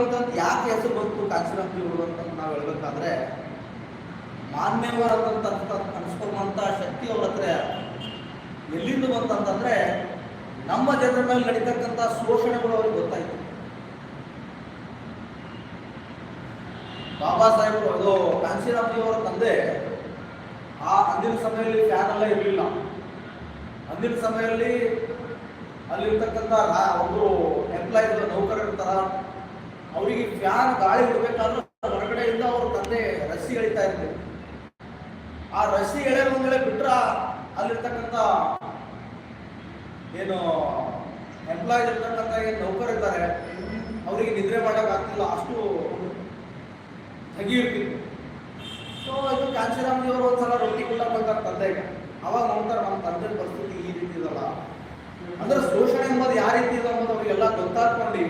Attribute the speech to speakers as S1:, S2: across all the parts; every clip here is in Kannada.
S1: ಅಂತ ಯಾಕೆ ಹೆಸರು ಬಂತು ದೇವರು ಅಂತ ನಾವು ಹೇಳ್ಬೇಕಾದ್ರೆ ಅಂತ ಅನಿಸ್ಕೊಳ್ಳುವಂಥ ಶಕ್ತಿ ಅವ್ರ ಹತ್ರ ಎಲ್ಲಿಂದ ಬಂತಂತಂದ್ರೆ ನಮ್ಮ ಜನರ ಮೇಲೆ ನಡೀತಕ್ಕಂಥ ಶೋಷಣೆಗಳು ಅವ್ರಿಗೆ ಗೊತ್ತಾಯ್ತು. ಬಾಬಾ ಸಾಹೇಬರು, ಅದು ಕಾಂಚೀರಾಮ್ಜಿಯವರ ತಂದೆ, ಆ ಅಂದಿನ ಸಮಯದಲ್ಲಿ ಫ್ಯಾನ್ ಎಲ್ಲ ಇರಲಿಲ್ಲ. ಅಂದಿನ ಸಮಯದಲ್ಲಿ ಅಲ್ಲಿರ್ತಕ್ಕಂಥ ಒಬ್ಬರು ಎಂಪ್ಲಾಯೀಸ್ ನೌಕರರು ಇರ್ತಾರ ಅವರಿಗೆ ಫ್ಯಾನ್ ಗಾಳಿ ಬಿಡಬೇಕಾದ್ರೂ ಹೊರಗಡೆಯಿಂದ ಅವ್ರ ತಂದೆ ರಸ್ಸಿ ಎಳಿತಾ ಇದ್ರು ಆ ರಸ್ಸಿ ಎಳೆ ಮುಂದೆ ಬಿಟ್ರ ಅಲ್ಲಿರ್ತಕ್ಕಂಥ ಏನು ಎಂಪ್ಲಾಯ್ ಇರ್ತಕ್ಕಂಥ ಏನು ನೌಕರ ಇದ್ದಾರೆ, ಅವರಿಗೆ ನಿದ್ರೆ ಮಾಡೋಕ್ಕಾಗ್ತಿಲ್ಲ ಅಷ್ಟು ತೆಗಿಯುತ್ತಿತ್ತು ಸೊ ಇದು ಕಾಂಚಿರಾಮ್ಜಿಯವರು ಒಂದ್ಸಲ ರೊಟ್ಟಿ ಕೊಡಕ್ ತಂದೆ ತಂದೆಗೆ ಅವಾಗ ನಂತರ ನಮ್ಮ ತಂದೆ ಪರಿಸ್ಥಿತಿ ಈ ರೀತಿ ಇದಲ್ಲ ಅಂದ್ರೆ ಶೋಷಣೆ ಎಂಬುದು ಯಾವ ರೀತಿ ಇದೆ ಅನ್ನೋದು ಅವರಿಗೆಲ್ಲ ಗೊತ್ತಾಗ್ಕೊಂಡು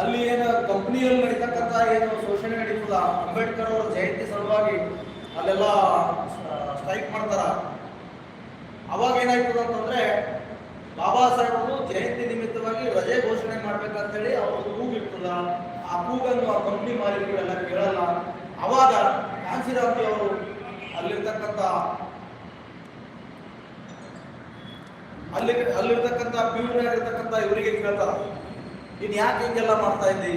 S1: ಅಲ್ಲಿ ಏನು ಕಂಪ್ನಿಯಲ್ಲಿ ನಡೀತಕ್ಕಂಥ ಏನು ಶೋಷಣೆ ನಡೀತದ ಅಂಬೇಡ್ಕರ್ ಅವರ ಜಯಂತಿ ಸಲುವಾಗಿ ಅಲ್ಲೆಲ್ಲ ಸ್ಟ್ರೈಕ್ ಮಾಡ್ತಾರ. ಅವಾಗ ಏನಾಯ್ತದ ಅಂತಂದ್ರೆ ಬಾಬಾ ಸಾಹೇಬರು ಜಯಂತಿ ನಿಮಿತ್ತವಾಗಿ ರಜೆ ಘೋಷಣೆ ಮಾಡ್ಬೇಕಂತೇಳಿ ಅವ್ರ ಕೂಗು ಇರ್ತದ. ಆ ಕೂಗನ್ನು ಆ ಕಂಪ್ನಿ ಮಾಲೀಕರೆಲ್ಲ ಕೇಳಲ್ಲ. ಅವಾಗ ಕಾಂಚಿರಾಮ್ಜಿ ಅವರು ಅಲ್ಲಿರ್ತಕ್ಕಂಥ ಅಲ್ಲಿ ಅಲ್ಲಿರ್ತಕ್ಕಂಥ ಪ್ಯೂರ್ನಾಗಿರ್ತಕ್ಕಂತ ಇವರಿಗೆ ಕೇಳ್ತಾರ. ನೀನ್ ಯಾಕೆ ಹಿಂಗೆಲ್ಲ ಮಾಡ್ತಾ ಇದ್ದಿ?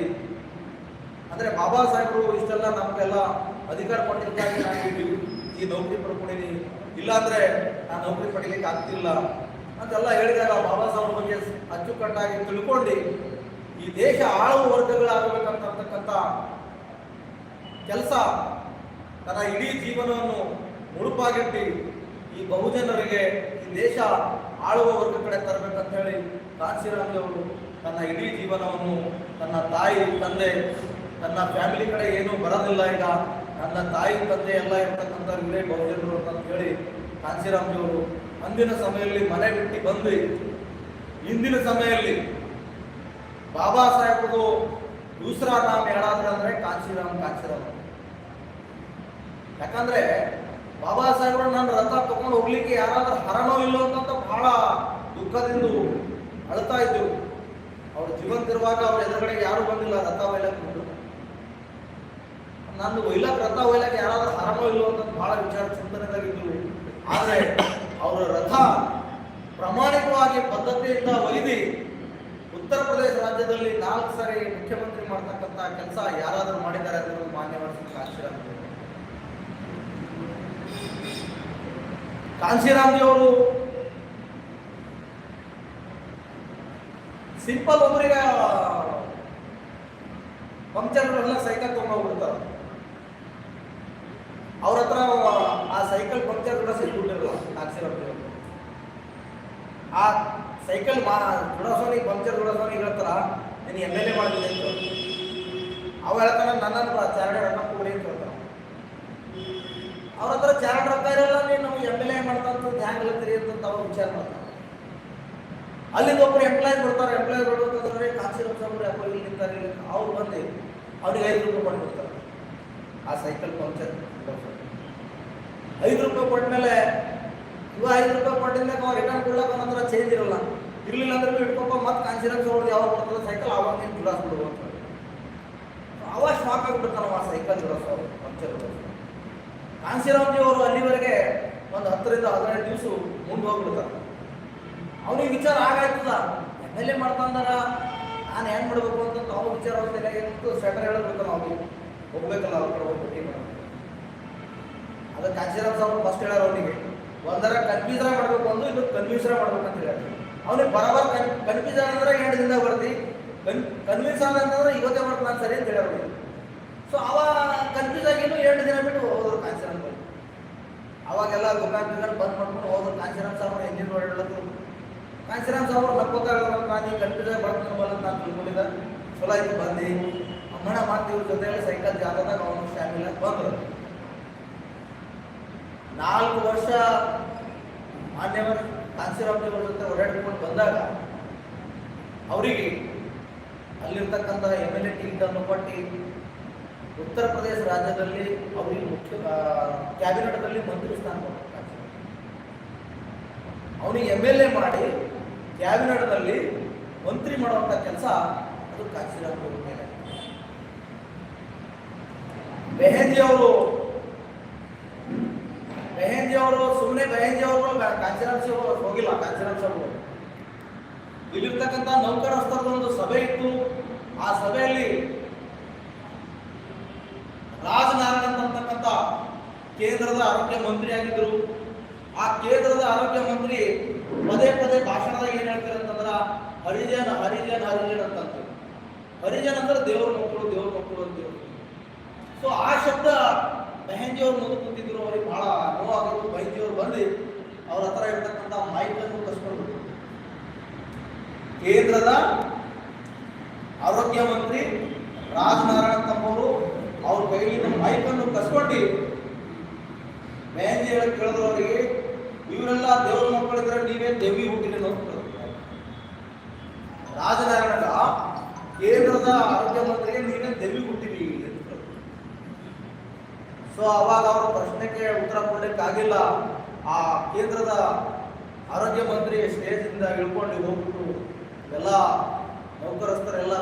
S1: ಅಂದ್ರೆ ಬಾಬಾ ಸಾಹೇಬರು ಇಷ್ಟೆಲ್ಲ ನಮಗೆಲ್ಲ ಅಧಿಕಾರ ಕೊಟ್ಟಿರ್ತಾರೆ ನಾನು ಈ- ನೌಕರಿ ಪಡ್ಕೊಂಡಿನಿ ಇಲ್ಲಾಂದ್ರೆ ನಾನು ನೌಕರಿ ಪಡಿಲಿಕ್ಕೆ ಆಗ್ತಿಲ್ಲ. ಅಂತೆಲ್ಲ ಹೇಳಿದಾಗ ಬಾಬಾ ಸಾಹೇಬ್ರ ಬಗ್ಗೆ ಅಚ್ಚುಕಟ್ಟಾಗಿ ತಿಳ್ಕೊಂಡು ಈ ದೇಶ ಆಳುವ ವರ್ಗಗಳಾಗಬೇಕಂತಕ್ಕಂಥ ಕೆಲಸ ತನ್ನ ಇಡೀ ಜೀವನವನ್ನು ಮುಳುಪಾಗಿಟ್ಟು ಈ ಬಹುಜನರಿಗೆ ಈ ದೇಶ ಆಳುವ ವರ್ಗ ಕಡೆ ತರಬೇಕಂತ ಹೇಳಿ ಕಾಂಚಿರಾಮ್ಜಿ ಅವರು ತನ್ನ ಇಡೀ ಜೀವನವನ್ನು ತನ್ನ ತಾಯಿ, ತಂದೆ ನನ್ನ ಫ್ಯಾಮಿಲಿ ಕಡೆ ಏನೂ ಬರೋದಿಲ್ಲ ಈಗ. ನನ್ನ ತಾಯಿ, ತಂದೆ ಎಲ್ಲ ಇರ್ತಕ್ಕಂಥ ಇವರೇ ಬಹುಜನರು ಅಂತ ಹೇಳಿ ಕಾಂಚಿರಾಮ್ಜಿಯವರು ಅಂದಿನ ಸಮಯದಲ್ಲಿ ಮನೆ ಬಿಟ್ಟು ಬಂದು ಇಂದಿನ ಸಮಯದಲ್ಲಿ ಬಾಬಾ ಸಾಹೇಬ್ರದು ದೂಸರಾ ನಾಮ ಹೇಳಾದ್ರೆ ಅಂದ್ರೆ ಕಾಂಚಿರಾಮ್ ಕಾಂಚಿರಾಮ್ ಯಾಕಂದ್ರೆ ಬಾಬಾ ಸಾಹೇಬ್ರು ನನ್ನ ರಥ ತಗೊಂಡು ಹೋಗ್ಲಿಕ್ಕೆ ಯಾರಾದ್ರೂ ಹರನೋ ಇಲ್ಲೋ ಅಂತ ಬಹಳ ದುಃಖದಿಂದ ಅಳ್ತಾ ಇದ್ರು. ಅವ್ರು ಜೀವಂತಿರುವಾಗ ಅವ್ರ ಎದುರುಗಡೆ ಯಾರು ಬಂದಿಲ್ಲ ರಥ ಒಯ್ಲಕ್ ಬಂದು ನಾನು ಒಯ್ಲಕ್ ರಥ ಒಯ್ಲಕ್ ಯಾರಾದ್ರೂ ಹರನೋ ಇಲ್ಲೋ ಅಂತ ಬಹಳ ವಿಚಾರ ಚಿಂತನೆದಾಗಿದ್ದು ಆದ್ರೆ ಅವರ ರಥ ಪ್ರಾಮಾಣಿಕವಾಗಿ ಪದ್ಧತಿಯಿಂದ ಒಲಿದಿ ಉತ್ತರ ಪ್ರದೇಶ ರಾಜ್ಯದಲ್ಲಿ ನಾಲ್ಕು ಸಾರಿ ಮುಖ್ಯಮಂತ್ರಿ ಮಾಡ್ತಕ್ಕಂಥ ಕೆಲಸ ಯಾರಾದರೂ ಮಾಡಿದ್ದಾರೆ ಅನ್ನೋದು ಮಾನ್ಯವಾದ ಕಾಂಶಿರಾಮ್ ಕಾಂಶಿರಾಮ್ಜಿ ಅವರು ಸಿಂಪಲ್ ಒಬ್ಬರಿಗೆ ಪಂಕ್ಚರ್ ಎಲ್ಲ ಸೈಕಲ್ ತೊಗೊಂಡೋಗ್ಬಿಡ್ತಾರೆ ಅವ್ರ ಹತ್ರ ಆ ಸೈಕಲ್ ಪಂಕ್ಚರ್ ಕೂಡ ಸಿಕ್ಬಿಟ್ಟಿರಲ್ಲ ಆಕ್ಸಿಡೆಂಟ್ ಆ ಸೈಕಲ್ ಮಾ ಜುಡಸೋನಿಗೆ ಪಂಕ್ಚರ್ ಜುಡಸೋನಿಗೆ ಹೇಳ್ತಾರ, ನೀನು ಎಂ ಎಲ್ ಎ ಮಾಡಿದೆ ಅಂತ ಅವ ಹೇಳ್ತಾನ, ನನ್ನನ್ನು ಚಾರಣೆ ರೊಕ್ಕ ಕೊಡಿ ಅಂತ ಹೇಳ್ತಾರೆ ಅವ್ರ ಹತ್ರ ಚಾರಣೆ ಇರಲ್ಲ, ನೀನು ಎಂ ಎಲ್ ಎ ಮಾಡ್ತಂತ ಹ್ಯಾಂಗ್ ಹೇಳ್ತೀರಿ ಅಂತ ಅವ್ರು ವಿಚಾರ ಮಾಡ್ತಾರೆ. ಅಲ್ಲಿಂದ ಒಬ್ಬರು ಎಂಪ್ಲಾಯ್ ಬರ್ತಾರೆ ಎಂಪ್ಲಾಯ್ ಬರ್ಬೇಕಂದ್ರೆ ಕಾಂಚಿರಾಮ್ ಸಾಬ್ರು ಯಾಕೋ ಇಲ್ಲಿ ನಿಂತಾರೆ. ಅವ್ರು ಬಂದು ಅವ್ರಿಗೆ ಐದು ರೂಪಾಯಿ ಕೊಟ್ಬಿಡ್ತಾರೆ ಆ ಸೈಕಲ್ ಪಂಕ್ಚರ್ ಐದು ರೂಪಾಯಿ ಕೊಟ್ಟಮೇಲೆ ಇವ ಐದು ರೂಪಾಯಿ ಕೊಟ್ಟಿದ್ಮೇಲೆ ಅವ್ರು ರಿಟರ್ನ್ ಕೊಡ್ಲಕ್ಕ ಅವನ ಚೇಂಜ್ ಇರಲ್ಲ. ಇರ್ಲಿಲ್ಲ ಅಂದ್ರೆ ಇಟ್ಕೊಪ್ಪ, ಮತ್ತೆ ಕಾನ್ಸಿರೆನ್ಸ್ ಅವ್ರದ್ದು ಯಾವಾಗ ಬರ್ತದೆ ಸೈಕಲ್ ಅವಾಗ ನೀನು ಬಿಡಿಸ್ಬಿಡು ಅಂತ ಅವಾಗ ಶಾಕ್ ಆಗ್ಬಿಡ್ತಾನ ಆ ಸೈಕಲ್ ಬಿಡಿಸೋರು ಪಂಕ್ಚರ್ ಕಾಂಶಿರಾಮ್ಜಿ ಅವರು ಅಲ್ಲಿವರೆಗೆ ಒಂದು ಹತ್ತರಿಂದ ಹದಿನೈದು ದಿವಸ ಮುಂದೆ ಹೋಗ್ಬಿಡ್ತಾರೆ. ಅವನಿಗೆ ವಿಚಾರ ಆಗಾಯ್ತದ. ಎಂ ಎಲ್ ಎ ಮಾಡ್ತಂದಾರ, ನಾನು ಹೆಂಗೆ ಮಾಡ್ಬೇಕು ಅಂತ ಅವ್ರ ವಿಚಾರ ಹೋಗ್ತಿಲ್ಲ ಸೆಟರ್ ಹೇಳಬೇಕಲ್ಲ ಅವ್ರಿಗೆ ಹೋಗ್ಬೇಕಲ್ಲ ಅವ್ರ ಕಡೆ ಹೋಗ್ಬಿಟ್ಟು. ಅದಕ್ಕೆ ಕಾಂಶಿರಾಮ್ ಸಾಹೇಬ್ ಫಸ್ಟ್ ಹೇಳಾರ ಅವನಿಗೆ, ಒಂದರ ಕನ್ಫ್ಯೂಸರ ಮಾಡ್ಬೇಕು ಒಂದು ಇದು ಕನ್ಫ್ಯೂಸರ ಮಾಡ್ಬೇಕು ಅಂತ ಹೇಳಿ ಅವನಿಗೆ ಬರಬರ್ ಕನ್ ಕನ್ಫ್ಯೂಸ್ ಅಂದ್ರೆ ಎರಡು ದಿನ ಬರ್ತಿ? ಕನ್, ಕನ್ವಿನ್ಸ್ ಆಗ ಅಂತಂದ್ರೆ ಇವತ್ತೇ ಮಾಡ್ತೀನಿ ನಾನು ಸರಿ ಅಂತ ಹೇಳೋರು ಸೊ ಅವ ಕನ್ಫ್ಯೂಸ್ ಆಗಿನೂ ಎರಡು ದಿನ ಬಿಟ್ಟು ಹೋದ್ರು ಕಾಂಶಿರಾಮ್ ಅವಾಗೆಲ್ಲ ದುಕಾನ್ ಬಂದ್ ಮಾಡ್ಕೊಂಡು ಹೋದ್ರು. ಕಾಂಶಿರಾಮ್ ಸಾಹೇಬ್ರು ಎಂಜಿನ್ ನೋಡಿಳತ್ತು ಕಾಂಶಿರಾಮ್ ಸಾವ್ರ ನಕ್ಕೋತಾ ನಾನು ಈ ಕನ್ಫ್ಯೂಸ್ ಆಗಿ ಬರ್ತೀನಿ ಬಲ್ಲ ನಾನು ತಿಳ್ಕೊಂಡಿದ್ದೆ. ಚಲೋ ಆಯ್ತು, ಬಂದು. ಅಮ್ಮನ ಮಾಡ್ತೀವಿ ಜೊತೆ ಸೈಕಲ್ ಜಾಗದಾಗ ಅವನು ಫ್ಯಾಮಿಲಿ ಬಂದ್ರು. ನಾಲ್ಕು ವರ್ಷ ಮಾನ್ಯವರು ಕಾಂಚಿರಾಮ್ ಅವ್ರ ಜೊತೆ ಓಡಾಡಿಕೊಂಡು ಬಂದಾಗ ಅವರಿಗೆ ಅಲ್ಲಿರ್ತಕ್ಕಂತಹ ಎಂ ಎಲ್ ಎ ಟಿಕೆಟನ್ನು ಕೊಟ್ಟು ಉತ್ತರ ಪ್ರದೇಶ ರಾಜ್ಯದಲ್ಲಿ ಅವರಿಗೆ ಮುಖ್ಯ ಕ್ಯಾಬಿನೆಟ್ನಲ್ಲಿ ಮಂತ್ರಿ ಸ್ಥಾನ ಅವನಿಗೆ ಎಂ ಎಲ್ ಎ ಮಾಡಿ ಕ್ಯಾಬಿನೆಟ್ನಲ್ಲಿ ಮಂತ್ರಿ ಮಾಡುವಂಥ ಕೆಲಸ ಅದು ಕಾಂಶಿರಾಮ್ ಅವ್ರ ಮೇಲೆ. ಮೆಹಂದಿ ಅವರು ಮೆಹಂದಿ ಅವರು ಸುಮ್ಮನೆ ಮೆಹಂದಿ ಅವರು ಕಾಂಚನಾಂಶ ಹೋಗಿಲ್ಲ ಕಾಂಚನಾಂಶ ಅವರು ಇಲ್ಲಿರ್ತಕ್ಕಂಥ ನೌಕರಸ್ಥರದ ಒಂದು ಸಭೆ ಇತ್ತು. ಆ ಸಭೆಯಲ್ಲಿ ರಾಜನಾರಾಯಣ್ ಅಂತಕ್ಕಂಥ ಕೇಂದ್ರದ ಆರೋಗ್ಯ ಮಂತ್ರಿ ಆಗಿದ್ರು ಆ ಕೇಂದ್ರದ ಆರೋಗ್ಯ ಮಂತ್ರಿ ಪದೇ ಪದೇ ಭಾಷಣದಾಗ ಏನ್ ಹೇಳ್ತಾರೆ ಅಂತಂದ್ರ, ಹರಿಜನ, ಹರಿಜನ್ ಹರಿಜನ್ ಅಂತ ಹರಿಜನ್ ಅಂದ್ರೆ ದೇವ್ರ ಮಕ್ಕಳು ದೇವ್ರ ಮಕ್ಕಳು ಅಂತೇಳಿ ಸೊ ಆ ಶಬ್ದ ಮೆಹಂದಿ ಅವ್ರು ಮುಂದೆ ಕೂತಿದ್ರು, ಅವ್ರಿಗೆ ಬಹಳ ನೋವಾಗಿತ್ತು ಬೈಂಜಿ ಅವ್ರು ಬಂದು ಅವ್ರ ಹತ್ರ ಇರ್ತಕ್ಕಂಥ ಮೈಕ್ ಅನ್ನು ಕಸ್ಕೊಂಡು ಕೇಂದ್ರದ ಆರೋಗ್ಯ ಮಂತ್ರಿ ರಾಜನಾರಾಯಣ ತಮ್ಮವರು ಅವ್ರ ಕೈಲಿನ ಮೈಕ್ ಅನ್ನು ಕಸ್ಕೊಂಡು ಮೆಹಂದಿ ಹೇಳಕ್ ಕೇಳಿದ್ರು, ಅವರಿಗೆ ಇವರೆಲ್ಲ ದೇವರ ಮಕ್ಕಳಿದ್ರೆ ನೀವೇ ದೇವಿ ಹುಟ್ಟಿನ ರಾಜನಾರಾಯಣ ಕೇಂದ್ರದ ಆರೋಗ್ಯ ಮಂತ್ರಿಗೆ ನೀವೇ ದೇವಿ ಹುಟ್ಟಿರಿ. ಸೊ ಅವಾಗ ಅವರ ಪ್ರಶ್ನೆಗೆ ಉತ್ತರ ಕೊಡ್ಲಿಕ್ಕಾಗಿಲ್ಲ. ಆ ಕೇಂದ್ರದ ಆರೋಗ್ಯ ಮಂತ್ರಿ ಇಂದ ಇಳ್ಕೊಂಡು ಹೋಗ್ಬಿಟ್ಟು ಎಲ್ಲ ನೌಕರಸ್ಥರೆಲ್ಲ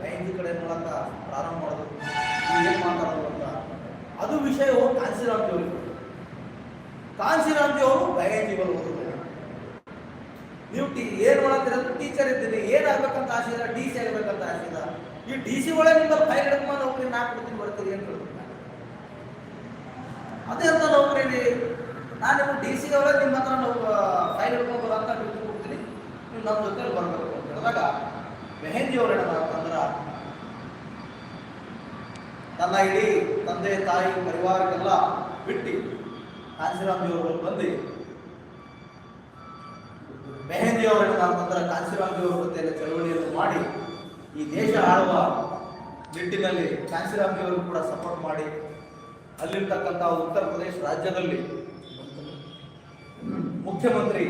S1: ಬ್ಯಾಂಕ್ ಕಡೆ ಮೂಲಕ ಪ್ರಾರಂಭ ಮಾಡೋದು ಏನ್ ಮಾತಾಡೋದು ಅಂತ. ಅದು ವಿಷಯವು ಕಾಂಶಿರಾಮ್ ದೇವರಿಗೆ. ದೇವರು ಬಯಂಜಿ ಬರುವುದು ನೀವು ಟಿ ಏನ್ ಮಾಡತ್ತೀರ ಟೀಚರ್ ಇದ್ದೀನಿ ಏನಾಗ್ಬೇಕಂತ ಆಸೆ ಇಲ್ಲ ಡಿ ಸಿ ಆಗ್ಬೇಕಂತ ಆಸೆ ಇಲ್ಲ ಈ ಡಿ ಸಿ ಒಳಗೆ ನಿಮ್ಮ ಫೈಲ್ ಹಿಡ್ಕೊಂಡು ನೌಕರಿ ನಾಲ್ಕು ಕೊಡ್ತೀನಿ ಬರ್ತೀರಿ ಅಂತ ಅದೇ ಅಂತ ನೌಕರಿ ನಾನು ನಿಮ್ಮ ಡಿ ಸಿ ಒಳಗೆ ನಿಮ್ಮ ಹತ್ರ ನಾವು ಫೈಲ್ ಹಿಡ್ಕೊಂಡು ಬರೋಂತ ಬಿಟ್ಟು ಕೊಡ್ತೀನಿ. ನೀವು ನಮ್ಮ ಜೊತೆ ಬರಬೇಕು ಅಂತ ಹೇಳಿದಾಗ, ಮೆಹಂದಿ ಅವ್ರು ಏನಂದ್ರೆ ನನ್ನ ಇಡೀ ತಂದೆ ತಾಯಿ ಪರಿವಾರಕ್ಕೆಲ್ಲ ಬಿಟ್ಟು ಕಾಂಶಿರಾಮ್ಜಿಯವರು ಬಂದು ಮೆಹಂದಿ ಅವರ ಅಂತಂದ್ರೆ ಕಾಂಶಿರಾಮ್ಜಿಯವರ ಜೊತೆ ಚಳವಳಿಯನ್ನು ಮಾಡಿ ಈ ದೇಶ ಆಳುವ ನಿಟ್ಟಿನಲ್ಲಿ ಅವರು ಕೂಡ ಸಪೋರ್ಟ್ ಮಾಡಿ ಅಲ್ಲಿರ್ತಕ್ಕಂಥ ಉತ್ತರ ಪ್ರದೇಶ ರಾಜ್ಯದಲ್ಲಿ ಮುಖ್ಯಮಂತ್ರಿ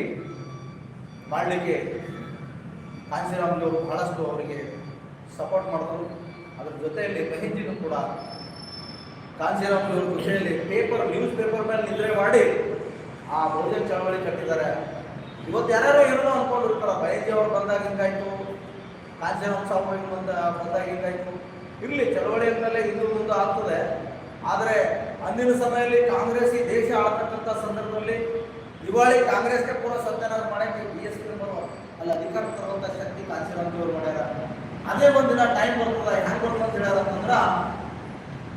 S1: ಮಾಡಲಿಕ್ಕೆ ಅವರು ಬಹಳಷ್ಟು ಅವರಿಗೆ ಸಪೋರ್ಟ್ ಮಾಡಿದ್ರು. ಅದರ ಜೊತೆಯಲ್ಲಿ ಮೆಹಂದಿನೂ ಕೂಡ ಕಾಂಶಿರಾಮ್ಜಿಯವ್ರ ಖುಷಿಯಲ್ಲಿ ಪೇಪರ್ ನ್ಯೂಸ್ ಪೇಪರ್ ಮೇಲೆ ನಿದ್ರೆ ಮಾಡಿ ಆ ಬಹುಜನ ಚಳವಳಿ ಕಟ್ಟಿದ್ದಾರೆ. ಇವತ್ತು ಯಾರ್ಯಾರೋ ಏನೋ ಅನ್ಕೊಂಡಿರ್ತಾರ, ಬೈಜಿ ಅವ್ರು ಬಂದಾಗ ಹಿಂಗಾಯ್ತು ಕಾಂಚೀರಾಮ್ ಸ್ವಾಮಿ ಬಂದ ಬಂದಾಗ ಹಿಂಗಾಯ್ತು ಇರಲಿ, ಚಳವಳಿ ಅಂದಮೇಲೆ ಹಿಂದೂ ಮುಂದೆ ಆಗ್ತದೆ. ಆದರೆ ಅಂದಿನ ಸಮಯದಲ್ಲಿ ಕಾಂಗ್ರೆಸ್ ಈ ದೇಶ ಆಳ್ತಕ್ಕಂಥ ಸಂದರ್ಭದಲ್ಲಿ ದಿವಾಳಿ ಕಾಂಗ್ರೆಸ್ಗೆ ಪೂರ ಸತ್ಯನಾರಾಯಣ ಮಾಡಕ್ಕೆ ಬಿ ಎಸ್ ಪಿ ಅಲ್ಲಿ ಅಧಿಕಾರ ತರುವಂಥ ಶಕ್ತಿ ಕಾಂಚೀರಾಮ್ ಅವ್ರು ಮಾಡ್ಯಾರ. ಅದೇ ಒಂದಿನ ಟೈಮ್ ಬರ್ತದೆ, ಹೆಂಗ್ ಬರ್ತದೆ ಅಂತಂದ್ರ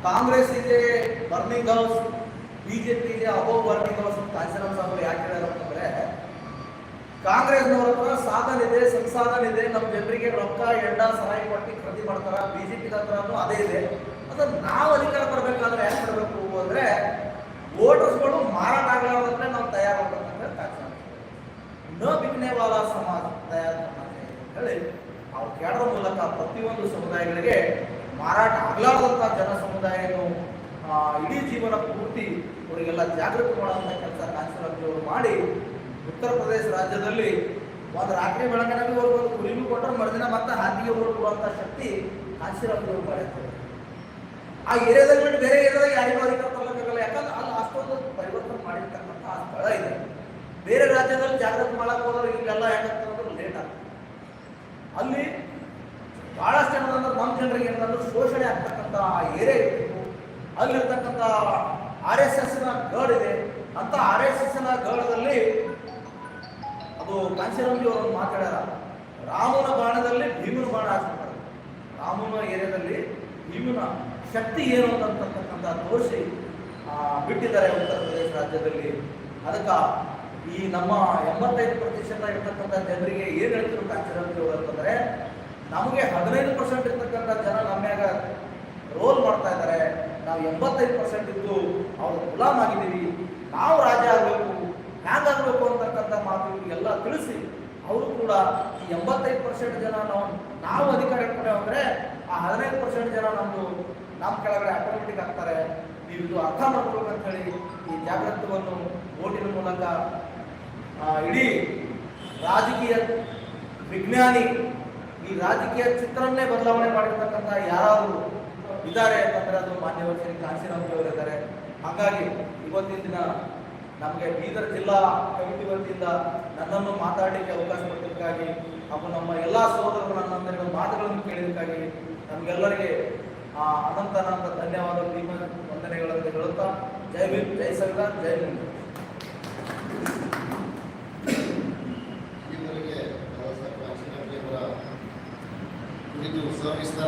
S1: ಕಾಂಗ್ರೆಸ್ ಇದೆ, ಬರ್ನಿಂಗ್ ಹೌಸ್, ಬಿಜೆಪಿಗೆ ಅಬೋವ್ ಬರ್ನಿಂಗ್ ಹೌಸ್ ಅಂತ ಸಾಹೇಬರು ಯಾಕೆ ಹೇಳಿದ್ರು ಅಂತಂದ್ರೆ, ಕಾಂಗ್ರೆಸ್ನವರ ಹತ್ರ ಸಾಧನ ಇದೆ, ಸಂಸಾಧನ ಇದೆ ನಮ್ಮ ಜನರಿಗೆ ರೊಕ್ಕ ಎಂಡ ಸಹಾಯ ಕೊಟ್ಟು ಖರೀದಿ ಮಾಡ್ತಾರ, ಬಿಜೆಪಿ ಹತ್ರನೂ ಅದೇ ಇದೆ. ಅದನ್ನ ನಾವು ಅಧಿಕಾರ ಬರಬೇಕಾದ್ರೆ ಯಾಕೆ ಬರಬೇಕು ಅಂದ್ರೆ, ವೋಟರ್ಸ್ಗಳು ಮಾರಾಟ ಆಗಲಾರ್ದಂತೆ ನಾವು ತಯಾರು ಮಾಡ್ಬೇಕಂದ್ರೆ ಕಾಂಗ್ರೆಸ್ನ ಬಿಕ್ನೇವಾಲ ಸಮಾಜ ತಯಾರು ಹೇಳಿ, ಅವ್ರು ಕೇಳೋ ಮೂಲಕ ಪ್ರತಿಯೊಂದು ಸಮುದಾಯಗಳಿಗೆ ಮಾರಾಟ ಆಗ್ಲಾರ್ದಂಥ ಜನ ಸಮುದಾಯವನ್ನು ಇಡೀ ಜೀವನ ಪೂರ್ತಿ ಅವರಿಗೆಲ್ಲ ಜಾಗೃತಿ ಮಾಡುವಂಥ ಕೆಲಸ ಕಾಂಚನರಾಜ್ ಅವರು ಮಾಡಿ, ಉತ್ತರ ಪ್ರದೇಶ ರಾಜ್ಯದಲ್ಲಿ ಒಂದು ರಾತ್ರಿ ಬೆಳಗಿನಲ್ಲಿ ಅವ್ರಿಗೆ ಒಂದು ಕುರಿಗೂ ಕೊಟ್ಟರೆ ಮರುದಿನ ಮತ್ತೆ ಹಾದಿಗೆ ಓಡ್ ಕೊಡುವಂಥ ಶಕ್ತಿ ಅಂತ ಮಾಡಿರ್ತಾರೆ ಆ ಏರಿಯಾದಲ್ಲಿ ಬಿಟ್ಟು ಬೇರೆ ಏರಿಯಾದಾಗ ಯಾರಿಗೂ ಅಧಿಕಾರ ಯಾಕಂದ್ರೆ ಅಲ್ಲಿ ಅಷ್ಟೊಂದು ಪರಿವರ್ತನೆ ಮಾಡಿರ್ತಕ್ಕಂಥ ಆ ಸ್ಥಳ ಇದೆ. ಬೇರೆ ರಾಜ್ಯದಲ್ಲಿ ಜಾಗೃತಿ ಮಾಡಕ್ ಹೋದ್ರೆ ಇಲ್ಲೆಲ್ಲ ಅಂದ್ರೆ ಲೇಟ್ ಆಗ್ತದೆ. ಅಲ್ಲಿ ಬಹಳಷ್ಟು ಜನ ಅಂದ್ರೆ ನಮ್ಮ ಜನರಿಗೆ ಏನಂದ್ರೆ ಶೋಷಣೆ ಆಗ್ತಕ್ಕಂಥ ಏರಿಯಾ ಇರಬೇಕು ಅಲ್ಲಿರ್ತಕ್ಕಂಥ ಆರ್ ಎಸ್ ಎಸ್ನ ಇದೆ. ಅಂತ ಆರ್ ಎಸ್ ಎಸ್ನ ನ ಗರ್ಡದಲ್ಲಿ ಅದು ಕಾಂಶಿರಾಮ್ಜಿ ಅವರು ಮಾತಾಡ್ಯಾರ. ರಾಮನ ಬಾಣದಲ್ಲಿ ಭೀಮನ ಬಾಣ ಹಾಕ್ತಾರೆ ರಾಮನ ಏರಿಯಾದಲ್ಲಿ ಭೀಮನ ಶಕ್ತಿ ಏನು ಅಂತಕ್ಕಂಥ ತೋರಿಸಿ ಬಿಟ್ಟಿದ್ದಾರೆ ಉತ್ತರ ಪ್ರದೇಶ ರಾಜ್ಯದಲ್ಲಿ. ಅದಕ್ಕೆ ಈ ನಮ್ಮ ಎಂಬತ್ತೈದು ಪ್ರತಿಶತ ಇರ್ತಕ್ಕಂಥ ಜನರಿಗೆ ಏನು ಹೇಳ್ತಿರೋ ಕಾಂಚರಾಮ್ಜಿ ಅವರು ಅಂತಂದ್ರೆ ನಮಗೆ ಹದಿನೈದು ಪರ್ಸೆಂಟ್ ಇರ್ತಕ್ಕಂಥ ಜನ ನಮ್ಮ್ಯಾಗ ರೋಲ್ ಮಾಡ್ತಾ ಇದ್ದಾರೆ. ನಾವು ಎಂಬತ್ತೈದು ಪರ್ಸೆಂಟ್ ಇದ್ದು ಅವ್ರ ಗುಲಾಮ್ ಆಗಿದ್ದೀವಿ. ನಾವು ರಾಜ ಆಗಬೇಕು ಹ್ಯಾಂಗಾಗಬೇಕು ಅಂತಕ್ಕಂಥ ಮಾತು ಎಲ್ಲ ತಿಳಿಸಿ ಅವರು ಕೂಡ ಈ ಎಂಬತ್ತೈದು ಪರ್ಸೆಂಟ್ ಜನ ನಾವು ನಾವು ಅಧಿಕಾರ ಇಟ್ಕೊಂಡೇವೆ ಅಂದರೆ ಆ ಹದಿನೈದು ಪರ್ಸೆಂಟ್ ಜನ ನಮ್ಮದು ನಮ್ಮ ಕೆಳಗಡೆ ಆಟೋಮೆಟಿಕ್ ಆಗ್ತಾರೆ. ನೀವು ಇದು ಅರ್ಥ ಮಾಡ್ಬೇಕಂತ ಹೇಳಿ ಈ ಜಾಗೃತವನ್ನು ಓಟಿನ ಮೂಲಕ ಇಡೀ ರಾಜಕೀಯ ವಿಜ್ಞಾನಿ ಈ ರಾಜಕೀಯ ಚಿತ್ರನ್ನೇ ಬದಲಾವಣೆ ಮಾಡಿರ್ತಕ್ಕಂಥ ಯಾರಾದರೂ ಇದ್ದಾರೆ ಅಂತಂದ್ರೆ ಅದು ಮಾನ್ಯವರು ಶ್ರೀ ಕಾಂಶಿರಾಮ್ಜಿ ಅವರು ಇದ್ದಾರೆ. ಹಾಗಾಗಿ ಇವತ್ತಿನ ದಿನ ನಮಗೆ ಬೀದರ್ ಜಿಲ್ಲಾ ಕಮಿಟಿ ವತಿಯಿಂದ ನನ್ನನ್ನು ಮಾತಾಡಲಿಕ್ಕೆ ಅವಕಾಶ ಕೊಟ್ಟಿದ್ದಕ್ಕಾಗಿ ಹಾಗೂ ನಮ್ಮ ಎಲ್ಲ ಸಹೋದರರು, ನನ್ನ ಮಾತುಗಳನ್ನು ಕೇಳಿದ್ದಕ್ಕಾಗಿ ನಮಗೆಲ್ಲರಿಗೆ
S2: ಆ ಅನಂತ ಅನಂತ ಧನ್ಯವಾದ ವಂದನೆಗಳನ್ನು ಹೇಳುತ್ತಾ, ಜೈ ಭೀಮ್, ಜೈ ಸಂವಿಧಾನ್ ಜೈ ಭೀಮ್.
S3: ಕುರಿತು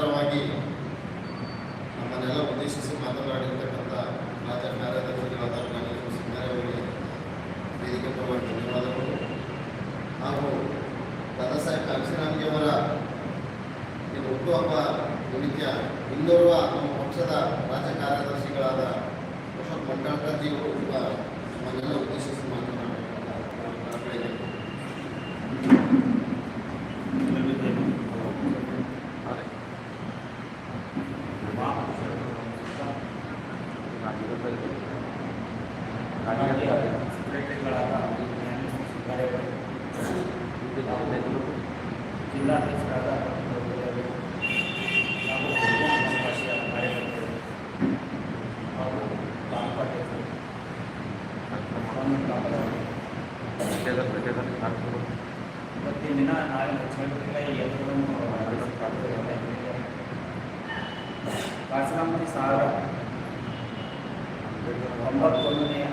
S2: ಒಂಬತ್ತೊಂದನೆಯ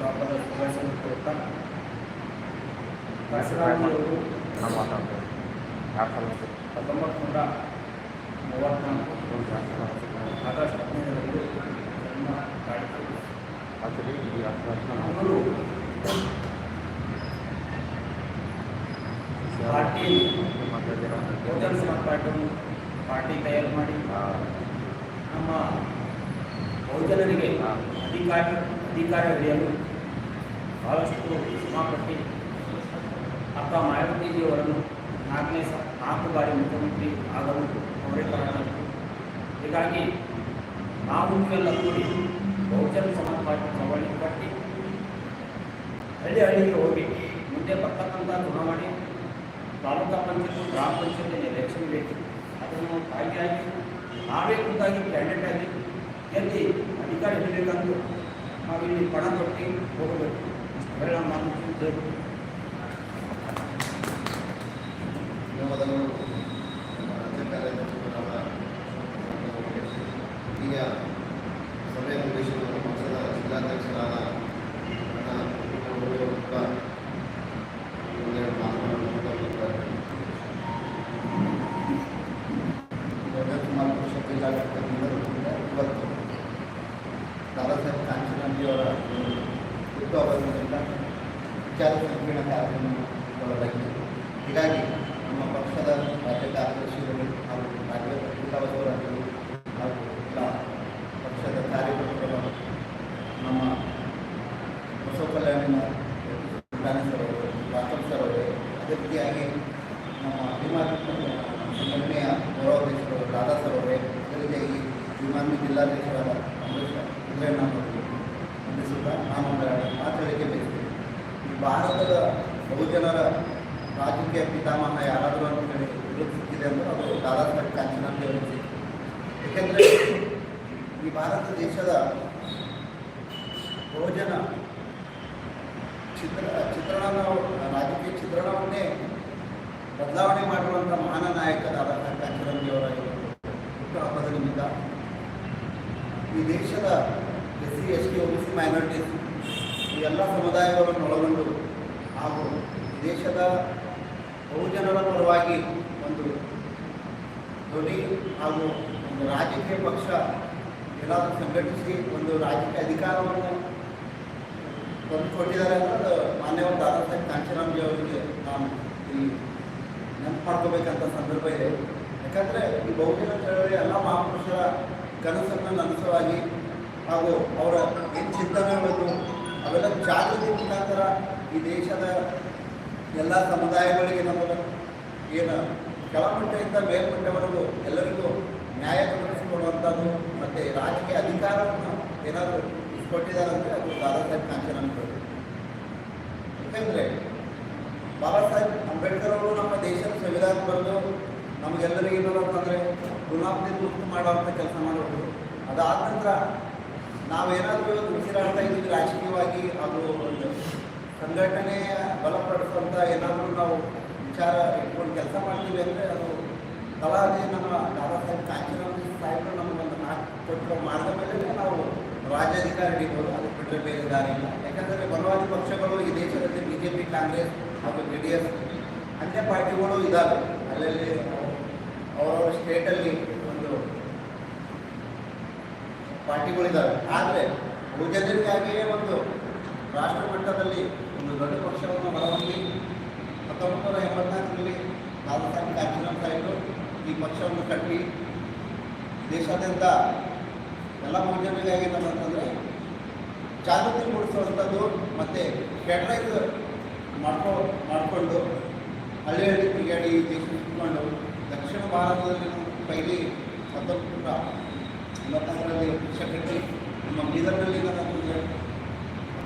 S2: ಹಬ್ಬದ ಶುಭಾಶಯ ಕೊಡ್ತಾ ಕಾಸರಾಮತಿಯವರು ಹತ್ತೊಂಬತ್ತು ನೂರ ಮೂವತ್ತ್ನಾಲ್ಕು ಆಗಸ್ಟ್ ಹದಿನೈದರಂದು ಜನ್ಮ ತಾಳಿತು ಅವರು ಪಾರ್ಟಿ ಬಹುಜನ ಪಾರ್ಟಿ ಪಾರ್ಟಿ ತಯಾರು ಮಾಡಿ ನಮ್ಮ ಬಹುಜನರಿಗೆ ಅಧಿಕಾರ ಅಧಿಕಾರ ಹಿಡಿಯಲು ಬಹಳಷ್ಟು ಶ್ರಮಪಟ್ಟು ಅಪ್ಪ ಮಾಯಾವತಿಜಿಯವರನ್ನು ನಾಲ್ಕನೇ ನಾಲ್ಕು ಬಾರಿ ಮುಖ್ಯಮಂತ್ರಿ ಆಗಲು ಅವರೇ ಕಾರಣ ಹೀಗಾಗಿ ನಾವು ಎಲ್ಲ ಕೂಡಿ ಬಹುಜನ ಸಮಾಜ ಪಾರ್ಟಿ ಚಳವಳಿ ಪಟ್ಟಿ ಹಳ್ಳಿ ಹಳ್ಳಿಗೆ ಹೋಗಿ ಮುಂದೆ ಬರ್ತಕ್ಕಂಥ ಚುನಾವಣೆ, ತಾಲೂಕಾ ಪಂಚಾಯತ್, ಗ್ರಾಮ ಪಂಚಾಯತ್ ಎಲೆಕ್ಷನ್ ಬೇಕು, ಅದನ್ನು ಭಾಗಿಯಾಗಿ ನಾವೇ ಖುದ್ದಾಗಿ ಕ್ಯಾಂಡಿಡೇಟ್ ಆಗಿ ಗೆದ್ದು ಅಧಿಕಾರ ಹಿಡಿಬೇಕಂದು ನಾವಿಲ್ಲಿ ಪಣ ತೊಟ್ಟಿ ಹೋಗಬೇಕು ಅವೆಲ್ಲ ಮಾತು ತಿಳಿದು
S3: ಮೊದಲು
S4: quero o filho na casa. ಪಿತಾಮಹ ಯಾರಾದರೂ ಅಂತ ಹೇಳಿ ಸಿಕ್ಕಿದೆ ಅಂದರೆ ಅದು ದಾದಾ ಸಾಹೇಬ್ ಕಾಂಚನಂದಿ ಅವರಿಗೆ ಸಿಕ್ಕಿದೆ. ಈ ಭಾರತ ದೇಶದ ಭೋಜನ ಚಿತ್ರ ಚಿತ್ರಣ ರಾಜಕೀಯ ಚಿತ್ರಣವನ್ನೇ ಬದಲಾವಣೆ ಮಾಡಿರುವಂಥ ಮಹಾನ ನಾಯಕರಾದ ಕಾಂಚನಂದಿಯವರ ಹುಟ್ಟುಹಬ್ಬದ ನಿಮಿತ್ತ ಈ ದೇಶದ S C, S T, O C minorities ಈ ಎಲ್ಲ ಸಮುದಾಯಗಳನ್ನು ಒಳಗೊಂಡು ಹಾಗೂ ದೇಶದ ಬಹುಜನರ ಪರವಾಗಿ ಒಂದು ಧ್ವನಿ ಹಾಗೂ ಒಂದು ರಾಜಕೀಯ ಪಕ್ಷ ಏನಾದರೂ ಸಂಘಟಿಸಿ ಒಂದು ರಾಜಕೀಯ ಅಧಿಕಾರವನ್ನು ತಂದು ಕೊಟ್ಟಿದ್ದಾರೆ ಅಂತ ಅದು ಮಾನ್ಯವಾದ ದಾದಾ ಕಾಂಚನಂಜಿ ಅವರಿಗೆ ನಾನು ಇಲ್ಲಿ ನೆನಪು ಮಾಡ್ಕೋಬೇಕಂತ ಸಂದರ್ಭ ಇದೆ. ಯಾಕಂದರೆ ಈ ಬಹುಜನ ಚಳವಳಿ ಎಲ್ಲ ಮಹಾಪುರುಷರ ಕನಸನ್ನು ನನಸವಾಗಿ ಹಾಗೂ ಅವರ ಏನು ಚಿಂತನೆಗಳನ್ನು ಅವೆಲ್ಲ ಜಾಗೃತಿ ಮುಖಾಂತರ ಈ ದೇಶದ ಎಲ್ಲ ಸಮುದಾಯಗಳಿಗೆ ನಮಗೆ ಏನು ಕೆಳಮಟ್ಟದಿಂದ ಮೇಲ್ಮಟ್ಟವರೆಗೂ ಎಲ್ಲರಿಗೂ ನ್ಯಾಯ ಕೊಡಿಸಿಕೊಡುವಂಥದ್ದು ಮತ್ತು ರಾಜಕೀಯ ಅಧಿಕಾರವನ್ನು ಏನಾದರೂ ಕೊಟ್ಟಿದ್ದಾರೆ ಅಂದರೆ ಅದು ಬಾಬಾ ಸಾಹೇಬ್ ಕಾಂಚನಂದರು ಯಾಕೆಂದರೆ ಬಾಬಾ ಸಾಹೇಬ್ ಅಂಬೇಡ್ಕರ್ ಅವರು ನಮ್ಮ ದೇಶದ ಸಂವಿಧಾನ ಬರೆದು ನಮಗೆಲ್ಲರಿಗೂ ಏನು ಅಂತಂದರೆ ಗುಲಾಮಿ ಮುಕ್ತ ಮಾಡುವಂಥ ಕೆಲಸ ಮಾಡೋದು ಅದಾದ ನಂತರ ನಾವೇನಾದರೂ ಉಸಿರಾಡ್ತಾ ಇದ್ದೀವಿ ರಾಜಕೀಯವಾಗಿ ಸಂಘಟನೆಯ ಬಲಪಡಿಸುವಂಥ ಏನಾದರೂ ನಾವು ವಿಚಾರ ಇಟ್ಕೊಂಡು ಕೆಲಸ ಮಾಡ್ತೀವಿ ಅಂದರೆ ಅದು ಕಲಾದಿ ನಮ್ಮ ದಾದಾ ಸಾಹೇಬ್ ಕಾಂಚನ ಸಾಹೇಬರು ನಮಗೊಂದು ಕೊಟ್ಟು ಮಾಡಿದ ಮೇಲೆ ನಾವು ರಾಜಾಧಿಕಾರಿಗಳು ಅದು ಬಿಟ್ಟರೆ ಬೇರೆ ದಾರಿ ಇಲ್ಲ. ಯಾಕಂದರೆ ಬಲವಾದಿ ಪಕ್ಷಗಳು ಈ ದೇಶದಲ್ಲಿ ಬಿ ಜೆ ಪಿ ಕಾಂಗ್ರೆಸ್ ಹಾಗೂ ಜೆ ಡಿ ಎಸ್ ಅನ್ಯ ಪಾರ್ಟಿಗಳು ಇದ್ದಾವೆ ಅಲ್ಲಲ್ಲಿ ಅವರವರ ಸ್ಟೇಟಲ್ಲಿ ಒಂದು ಪಾರ್ಟಿಗಳಿದ್ದಾವೆ ಆದರೆ ಬಹುಜನರಿಗಾಗಿಯೇ ಒಂದು ರಾಷ್ಟ್ರ ಮಟ್ಟದಲ್ಲಿ ದೊಡ್ಡ ಪಕ್ಷವನ್ನು ಹೊರಹೊಮ್ಮಿ ಹತ್ತೊಂಬತ್ತು ನೂರ ಎಂಬತ್ನಾಲ್ಕರಲ್ಲಿ ಬಾಬಾ ಸಾಹೇಬ್ ಕಾಂಚೀರಾಮ್ ಸಾಹೇಬರು ಈ ಪಕ್ಷವನ್ನು ಕಟ್ಟಿ ದೇಶಾದ್ಯಂತ ಎಲ್ಲ ಬಹುಜನರಿಗಾಗಿ ಏನಂತಂದರೆ ಜಾಗೃತಿ ಮೂಡಿಸುವಂಥದ್ದು ಮತ್ತು ಫೆಡರೈಸ್ ಮಾಡ್ಕೊ, ಮಾಡಿಕೊಂಡು ಹಳ್ಳಿ ಹಳ್ಳಿ ತಿರುಗಾಡಿ ದೇಶ ಇಟ್ಕೊಂಡು ದಕ್ಷಿಣ ಭಾರತದಲ್ಲಿ ಪೈಲಿ ಹತ್ತೊಂಬತ್ತು ನೂರ ಪಕ್ಷ ಕಟ್ಟಿ ನಮ್ಮ ಬೀದರ್ನಲ್ಲಿ ನಮಗೆ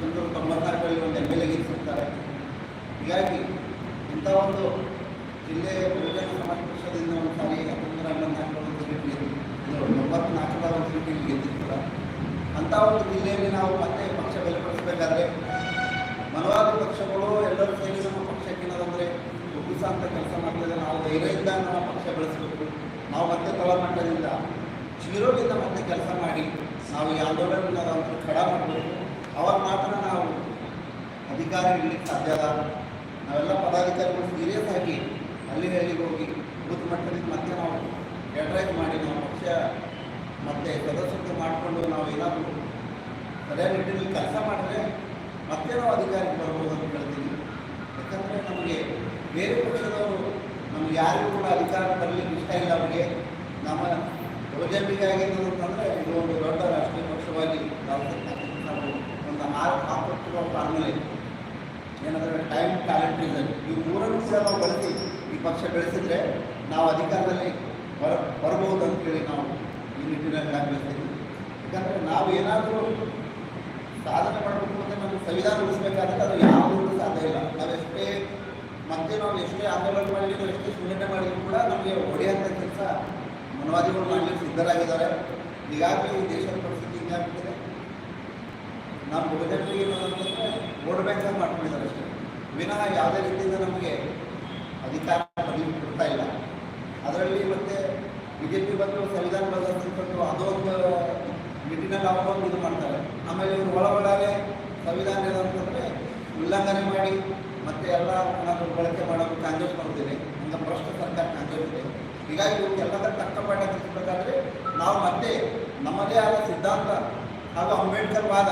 S4: ತಮ್ಮ ತೊಂಬತ್ನಾಲ್ಕರಲ್ಲಿ ಒಂದು ಎಂ ಎಲ್ ಎ ಹೀಗಾಗಿ ಇಂಥ ಒಂದು ಜಿಲ್ಲೆಯ ಬಹುಜನ ಸಮಾಜ ಪಕ್ಷದಿಂದ ಒಂದು ಸಾರಿ ಹತ್ತೊಂಬತ್ತು ನೂರ ಎಂಬತ್ನಾಲ್ಕರ ಒಂದು ಸೀಟ್ ಗೆದ್ದು ಇದು. ತೊಂಬತ್ನಾಲ್ಕರ ಒಂದು ಸೀಟ್ ಗೆದ್ದಿರ್ತಾರೆ? ಅಂಥ ಒಂದು ಜಿಲ್ಲೆಯಲ್ಲಿ ನಾವು ಮತ್ತೆ ಪಕ್ಷ ಬೆಲೆಪಡಿಸಬೇಕಾದ್ರೆ ಮನವಾದ ಪಕ್ಷಗಳು ಎಲ್ಲರೂ ಸೇರಿ ನಮ್ಮ ಪಕ್ಷಕ್ಕೆ ಏನದಂದರೆ ಒಗ್ಗಿಸ ಅಂತ ಕೆಲಸ ಮಾಡಿದರೆ ನಾವು ಧೈರ್ಯದಿಂದ ನಮ್ಮ ಪಕ್ಷ ಬೆಳೆಸಬೇಕು. ನಾವು ಮತ್ತೆ ತಳಮಟ್ಟದಿಂದ ಜೀರೋದಿಂದ ಮತ್ತೆ ಕೆಲಸ ಮಾಡಿ ನಾವು ಈ ಒಂದು ಖಡ ಮಾಡಬೇಕು. ಅವಾಗ ಮಾತ್ರ ನಾವು ಅಧಿಕಾರ ಇಡ್ಲಿಕ್ಕೆ ಸಾಧ್ಯ ನಾವೆಲ್ಲ ಪದಾಧಿಕಾರಿಗಳು ಸೀರಿಯಸ್ ಆಗಿ ಅಲ್ಲಿ ಅಲ್ಲಿಗೆ ಹೋಗಿ ಬೂತ್ ಮಟ್ಟದಿಂದ ಮತ್ತೆ ನಾವು ಎಡ್ರೈಸ್ ಮಾಡಿ ನಾವು ಪಕ್ಷ ಮತ್ತೆ ಸದಸ್ಯತೆ ಮಾಡಿಕೊಂಡು ನಾವು ಏನಾದರೂ ಸರಿಯಾದ ನಿಟ್ಟಿನಲ್ಲಿ ಕೆಲಸ ಮಾಡಿದ್ರೆ ಮತ್ತೆ ನಾವು ಅಧಿಕಾರಕ್ಕೆ ಬರ್ಬೋದು ಅಂತ ಹೇಳ್ತೀವಿ ಯಾಕಂದರೆ ನಮಗೆ ಬೇರೆ ಪಕ್ಷದವರು ನಮ್ಗೆ ಯಾರಿಗೂ ಕೂಡ ಅಧಿಕಾರ ಬರಲಿಕ್ಕೆ ಇಷ್ಟ ಇಲ್ಲ ಅವರಿಗೆ. ನಮ್ಮ ಯುವಜನರಿಗಾಗಿ ಅಂತಂದರೆ ಇದು ಒಂದು ದೊಡ್ಡ ರಾಷ್ಟ್ರೀಯ ಪಕ್ಷವಾಗಿ ನಾವು ಆರು ಆಪತ್ತು ಆದಮೇಲೆ ಏನಂದರೆ ಟೈಮ್ ಟ್ಯಾಲೆಂಟ್ ರೀಸನ್ ಈ ಮೂರನ್ನು ಕೂಡ ನಾವು ಬಳಸಿ, ಈ ಪಕ್ಷ ಬೆಳೆಸಿದ್ರೆ ನಾವು ಅಧಿಕಾರದಲ್ಲಿ ಬರ ಬರ್ಬೋದು ಅಂತೇಳಿ ನಾವು ಈ ನಿಟ್ಟಿನಲ್ಲಿ ಆಗ್ಬೇಕು ಯಾಕಂದರೆ ನಾವು ಏನಾದರೂ ಸಾಧನೆ ಮಾಡಬೇಕು ಅಂದರೆ ನಮಗೆ ಸಂವಿಧಾನ ಉಳಿಸ್ಬೇಕಾದ್ರೆ ಅದು ಯಾವುದೂ ಸಾಧ್ಯ ಇಲ್ಲ. ನಾವೆಷ್ಟೇ ಮತ್ತೆ ನಾವು ಎಷ್ಟೇ ಆಂದೋಲನ ಮಾಡಲಿ ನಾವು ಎಷ್ಟೇ ಸಂಘಟನೆ ಮಾಡಿದ್ರು ಕೂಡ ನಮಗೆ ಹೊಡೆಯಂಥ ಕೆಲಸ ಮನವಾದಿಗಳು ಮಾಡಲಿಕ್ಕೆ ಸಿದ್ಧರಾಗಿದ್ದಾರೆ. ಈಗಾಗಲೇ ಈ ದೇಶದ ಪರಿಸ್ಥಿತಿ ಹಿಂಗಾಗ್ಬಿಟ್ಟಿದೆ ನಮ್ಮ ಬಜೆಟ್ಗೆ ವೋಟ್ ಬ್ಯಾಂಕ್ ಮಾಡ್ಕೊಂಡಿದ್ದಾರೆ ಅಷ್ಟೇ. ವಿನಃ ಯಾವುದೇ ರೀತಿಯಿಂದ ನಮಗೆ ಅಧಿಕಾರ ಬರಲಿಕ್ಕೆ ಕೊಡ್ತಾ ಇಲ್ಲ. ಅದರಲ್ಲಿ ಮತ್ತೆ ಬಿ ಜೆ ಪಿ ಬಂದು ಸಂವಿಧಾನ ಬದಲಾಯಿಸಿಕೊಂಡು ಅದೊಂದು ನಿಟ್ಟಿನಲ್ಲಿ ಅವರೊಂದು ಇದು ಮಾಡ್ತಾರೆ. ಆಮೇಲೆ ಇವರು ಒಳ ಒಳಗೆ ಸಂವಿಧಾನ ಏನಂತಂದರೆ ಉಲ್ಲಂಘನೆ ಮಾಡಿ ಮತ್ತೆ ಎಲ್ಲ ಹಣದ ಬಳಕೆ ಮಾಡೋದು ಕಾಂಗ್ರೆಸ್ ಮಾಡ್ತಿದೆ ಅಂತ ಭ್ರಷ್ಟ ಸರ್ಕಾರ ಕಾಂಗ್ರೆಸ್ ಇದೆ. ಹೀಗಾಗಿ ಎಲ್ಲದರ ತಕ್ಕ ಪಾಠ ಕಲಿಸಬೇಕಾದ್ರೆ ನಾವು ಮತ್ತೆ ನಮ್ಮದೇ ಆದ ಸಿದ್ಧಾಂತ ಹಾಗೂ ಅಂಬೇಡ್ಕರ್ ವಾದ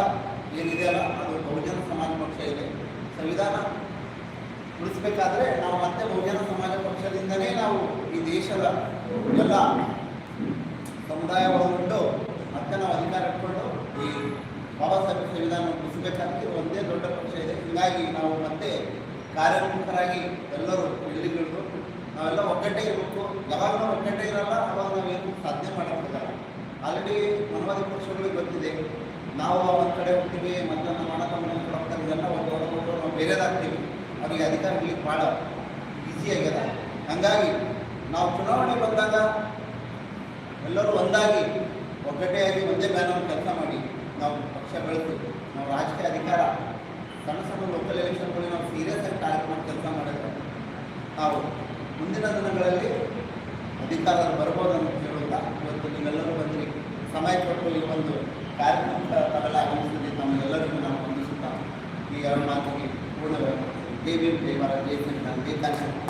S4: ಏನಿದೆಯಲ್ಲ ಅದು ಬಹುಜನ ಸಮಾಜ ಪಕ್ಷ ಇದೆ. ಸಂವಿಧಾನ ಉಳಿಸ್ಬೇಕಾದ್ರೆ ನಾವು ಮತ್ತೆ ಬಹುಜನ ಸಮಾಜ ಪಕ್ಷದಿಂದನೇ ನಾವು ಈ ದೇಶದ ಎಲ್ಲ ಸಮುದಾಯ ಒಳಗೊಂಡು ಮತ್ತೆ ನಾವು ಅಧಿಕಾರ ಇಟ್ಕೊಂಡು ಈ ಬಾಬಾ ಸಾಹೇಬ್ ಸಂವಿಧಾನ ಉಳಿಸ್ಬೇಕಾದ್ರೆ ಒಂದೇ ದೊಡ್ಡ ಪಕ್ಷ ಇದೆ. ಹೀಗಾಗಿ ನಾವು ಮತ್ತೆ ಕಾರ್ಯೋನ್ಮುಖರಾಗಿ ಎಲ್ಲರೂ ಎಲ್ಲಿಗಿಳಿದು ನಾವೆಲ್ಲ ಒಗ್ಗಟ್ಟೆ ಇರಬೇಕು. ಯಾವಾಗಲೂ ಒಗ್ಗಟ್ಟೆ ಇರಲ್ಲ, ಅವಾಗ ನಾವೇನು ಸಾಧನೆ ಮಾಡೋಕ್ಕಾಗಲ್ಲ ಆಲ್ರೆಡಿ ಮನವಾದಿ ಪಕ್ಷಗಳಿಗೆ ಗೊತ್ತಿದೆ. ನಾವು ಒಂದು ಕಡೆ ಹೋಗ್ತೀವಿ ಮತ್ತು ನಮ್ಮ ಅಣ್ಣ ತಮ್ಮನ ಕಡೆ ಹೋಗ್ತಾರೆ ಇದೆಲ್ಲ ಒಂದು ಹೊರಗೊಂಡು ನಾವು ಬೇರೆದಾಗ್ತೀವಿ. ಅವರಿಗೆ ಅಧಿಕಾರ ಇರ್ಲಿಕ್ಕೆ ಭಾಳ ಈಸಿ ಆಗ್ಯದ. ಹಾಗಾಗಿ ನಾವು ಚುನಾವಣೆ ಬಂದಾಗ ಎಲ್ಲರೂ ಒಂದಾಗಿ ಒಗ್ಗಟ್ಟೆಯಾಗಿ ಒಂದೇ ಬ್ಯಾನರ್ ಕೆಲಸ ಮಾಡಿ ನಾವು ಪಕ್ಷ ಬೆಳೆದು ನಾವು ರಾಜಕೀಯ ಅಧಿಕಾರ, ಸಣ್ಣ ಸಣ್ಣ ಲೋಕಲ್ ಎಲೆಕ್ಷನ್ಗಳಿಗೆ ನಾವು ಸೀರಿಯಸ್ ಆಗಿ ಟಾರ್ಗೆಟ್ ಮಾಡಿ ಕೆಲಸ ಮಾಡಿದ್ರೆ ನಾವು ಮುಂದಿನ ದಿನಗಳಲ್ಲಿ ಅಧಿಕಾರ ಬರ್ಬೋದು ಅಂತ ಹೇಳುತ್ತಾ ಇವತ್ತು ನೀವೆಲ್ಲರೂ ಬಂದಿರಿ. ಸಮಯ ಕೊಟ್ಟು ಈ ಒಂದು ಕಾರ್ಯಕ್ರಮ ತಾವೆಲ್ಲ ಆಗಮಿಸಿದೆ ತಮ್ಮೆಲ್ಲರಿಗೂ ನಾವು ವಂದಿಸುತ್ತಾ ಈ ಎರಡು ಮಾತಿಗೆ ಪೂರ್ಣ ದೇವಿಯ ದೇವರ ಜೈ ಭಾರತ್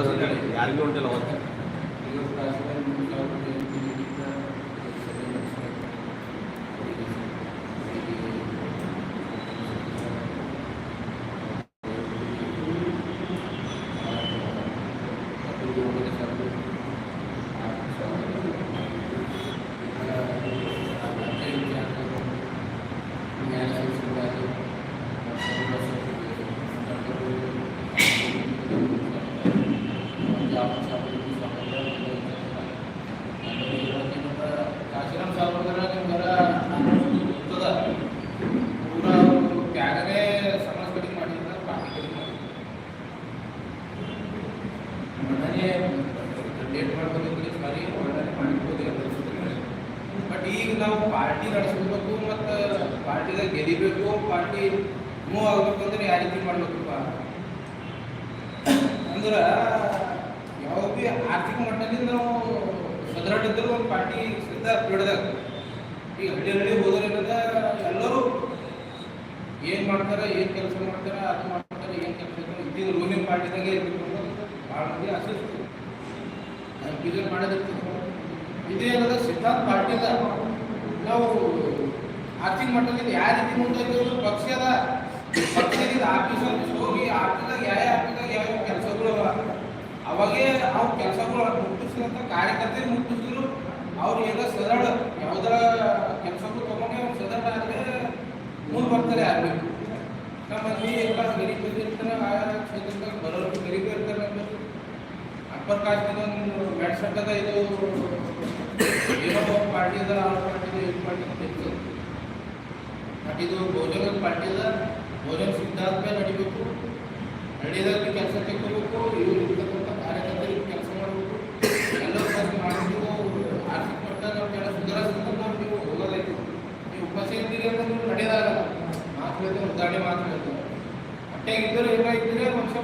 S5: ಅವತ್ತು ಯಾರಿಗೂ ಉಂಟಲ್ಲ ಅವತ್ತು
S6: ಇದು ಏನದ ಸಿದ್ಧಾಂತ ಪಾರ್ಟಿದ ನಾವು ಆರ್ಥಿಕ ಮಟ್ಟದಲ್ಲಿ ಯಾವ ರೀತಿ ಮುಂದೆ ಪಕ್ಷದ, ಪಕ್ಷದಿಂದ ಆಫೀಸಲ್ಲಿ ಹೋಗಿ ಆಫೀಸಾಗ ಯಾವ ಆಫೀಸಾಗ ಯಾವ ಕೆಲಸಗಳು ಅವ? ಅವಾಗೇ ಅವು ಕೆಲಸಗಳು ಮುಟ್ಟಿಸಿದಂಥ ಕಾರ್ಯಕರ್ತರು ಮುಟ್ಟಿಸಿದ್ರು. ಅವ್ರು ಏನೋ ಸದಳ ಯಾವುದರ ಕೆಲಸಗಳು ತಗೊಂಡು ಅವ್ರು ಸದಳ ಆದರೆ ಮುಂದೆ ಬರ್ತಾರೆ ಆಗಬೇಕು ನಮ್ಮ ಮಂದಿ ಎಲ್ಲ ಬರೋರು. ಗರೀಬ್ ಇರ್ತಾರೆ ಅನ್ನೋದು ಅಪ್ಪರ್ ಕಾಸ್ಟ್ ಮೆಡ್ಸಟ್ಟದ ಇದು ಏನೋ ಪಾರ್ಟಿ ಅದ ಆ ಪಾರ್ಟಿ ಇದು ಪಾರ್ಟಿ ಬಟ್ ಇದು ಬಹುಜನ ಪಾರ್ಟಿ ಅದ ಬಹುಜನ ಸಿದ್ಧಾಂತ ಮೇಲೆ ನಡಿಬೇಕು. ಹಳ್ಳಿದಾಗ ಕೆಲಸ ತೆಕ್ಕೋಬೇಕು ಇವರು ಇರ್ತಕ್ಕಂಥ ಕಾರ್ಯಕರ್ತರಿಗೆ ಕೆಲಸ ಮಾಡಬೇಕು ಎಲ್ಲರೂ ಕೆಲಸ ಮಾಡಬೇಕು ಆರ್ಥಿಕ ಮಟ್ಟ ನಾವು ಕೆಲ ಸುಧಾರಿಸ್ಬೇಕು ನಾವು ಹೋಗೋದೈತಿ ನೀವು ಉಪವಾಸ ಇದ್ದೀರಿ ಅಂದ್ರೆ ನೀವು ನಡೆಯೋದಾಗಲ್ಲ ಮಾತು ಉದಾಹರಣೆ ಮಾತು ಹೇಳ್ತಾರೆ ಏನಾಗಿದ್ದರೆ ಮನುಷ್ಯ